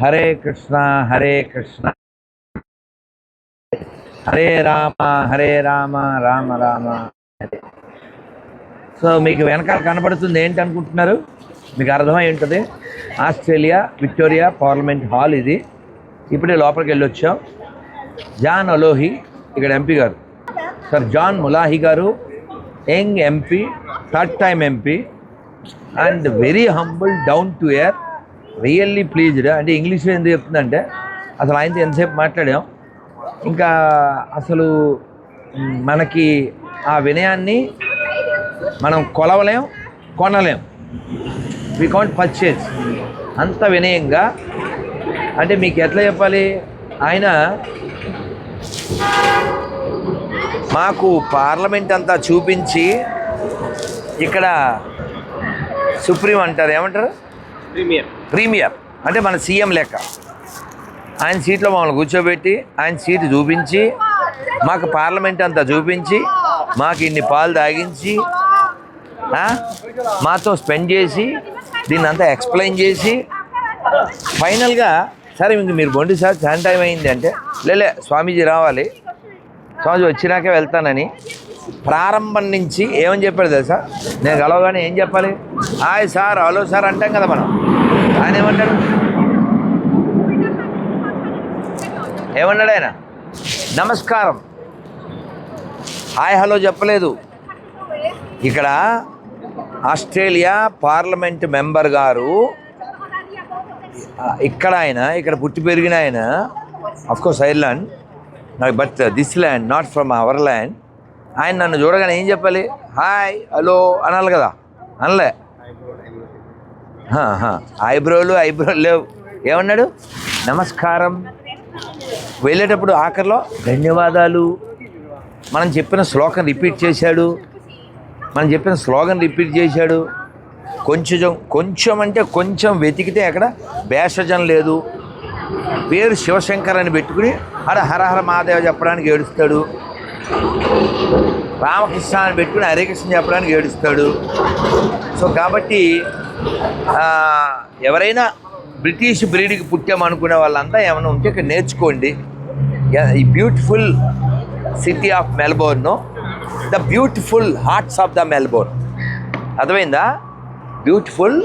Hare Krishna Hare Krishna Hare Rama Hare Rama Rama Rama so మీకు వెనకాల కనపడుతుంది ఏంటి అనుకుంటున్నారు? మీకు అర్థమై ఉంటుంది? ఆస్ట్రేలియా విక్టోరియా పార్లమెంట్ హాల్ ఇది. ఇప్పుడే లోపలికి వెళ్ళి వచ్చాం జాన్ అలోహి ఇక్కడ ఎంపీ గారు. Sir John Mullahy garu young MP third time MP and very humble down to earth really pleased అంటే ఇంగ్లీష్లో ఎందుకు చెప్తుందంటే అసలు ఆయనతో ఎంతసేపు మాట్లాడాం ఇంకా అసలు మనకి ఆ వినయాన్ని మనం కొలవలేం కొనలేం. వి కాంట్ పర్చేజ్ అంత వినయంగా అంటే మీకు ఎట్లా చెప్పాలి? ఆయన మాకు పార్లమెంట్ అంతా చూపించి ఇక్కడ సుప్రీం అంటారు ఏమంటారు? ప్రీమియర్. ప్రీమియర్. అంటే మన సీఎం లెక్క. ఆయన సీట్లో మమ్మల్ని కూర్చోబెట్టి ఆయన సీటు చూపించి మాకు పార్లమెంట్ అంతా చూపించి మాకు ఇన్ని పాలు తాగించి మాతో స్పెండ్ చేసి దీన్ని అంతా ఎక్స్ప్లెయిన్ చేసి ఫైనల్గా సరే ఇంక మీరు బొండి సార్ చాలా టైం అయింది అంటే లేలే స్వామీజీ రావాలి. స్వామి వచ్చినాకే వెళ్తానని. ప్రారంభం నుంచి ఏమని చెప్పాడు తెలుసా? నేను గలవగానే ఏం చెప్పాలి? హాయ్ సార్ హలో సార్ అంటాం కదా మనం. ఆయన ఏమంటాడు? ఏమన్నాడు ఆయన? నమస్కారం. హాయ్ హలో చెప్పలేదు. ఇక్కడ ఆస్ట్రేలియా పార్లమెంట్ మెంబర్ గారు ఇక్కడ ఆయన ఇక్కడ పుట్టి పెరిగిన ఆయన అఫ్కోర్స్ ఐర్లాండ్ నాకు but this land not from our land ఆయన నన్ను చూడగానే ఏం చెప్పాలి? హాయ్ హలో అనాలి కదా? అనలే. ఐబ్రోలు ఐబ్రోలు లేవు. ఏమన్నాడు? నమస్కారం. వెళ్ళేటప్పుడు ఆఖరిలో ధన్యవాదాలు. మనం చెప్పిన శ్లోకం రిపీట్ చేశాడు. మనం చెప్పిన స్లోగన్ రిపీట్ చేశాడు. కొంచెం కొంచెం అంటే కొంచెం వెతికితే అక్కడ భేషజం లేదు. పేరు శివశంకర్ అని పెట్టుకుని హర హరహర మహాదేవ చెప్పడానికి ఏడుస్తాడు. రామకృష్ణ అని పెట్టుకుని హరే కృష్ణ చెప్పడానికి ఏడుస్తాడు. సో కాబట్టి ఎవరైనా బ్రిటిష్ బ్రీడ్కి పుట్టామనుకునే వాళ్ళంతా ఏమైనా ఉంటే ఇక్కడ నేర్చుకోండి. ఈ beautiful city of Melbourne the beautiful hearts of the Melbourne. అర్థమైందా? Beautiful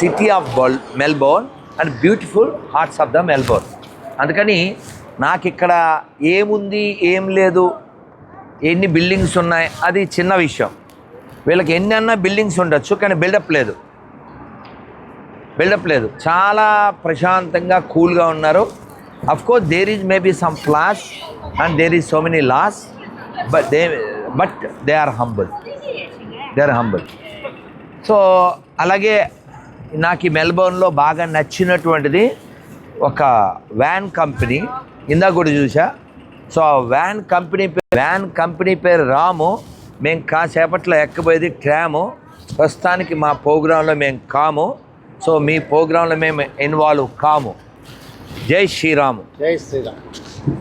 city of boll Melbourne. And beautiful hearts of the Melbourne. అందుకని నాకు ఇక్కడ ఏముంది ఏం లేదు ఎన్ని బిల్డింగ్స్ ఉన్నాయి అది చిన్న విషయం. వీళ్ళకి ఎన్ని అన్నా బిల్డింగ్స్ ఉండొచ్చు కానీ బిల్డప్ లేదు. బిల్డప్ లేదు. చాలా ప్రశాంతంగా కూల్గా ఉన్నారు. Of course there is maybe some flash and there is so many loss but they but they are humble they are humble so అలాగే నాకు ఈ మెల్బోర్న్లో బాగా నచ్చినటువంటిది ఒక వ్యాన్ కంపెనీ. ఇందాక కూడా చూసా సో ఆ వ్యాన్ కంపెనీ పేరు వ్యాన్ కంపెనీ పేరు రాము. మేము కాసేపట్లో ఎక్కబోయేది ట్రాము. ప్రస్తుతానికి మా ప్రోగ్రాంలో మేము కాము. సో మీ ప్రోగ్రాంలో మేము ఇన్వాల్వ్ కాము. జై శ్రీరాము. జై శ్రీరామ్.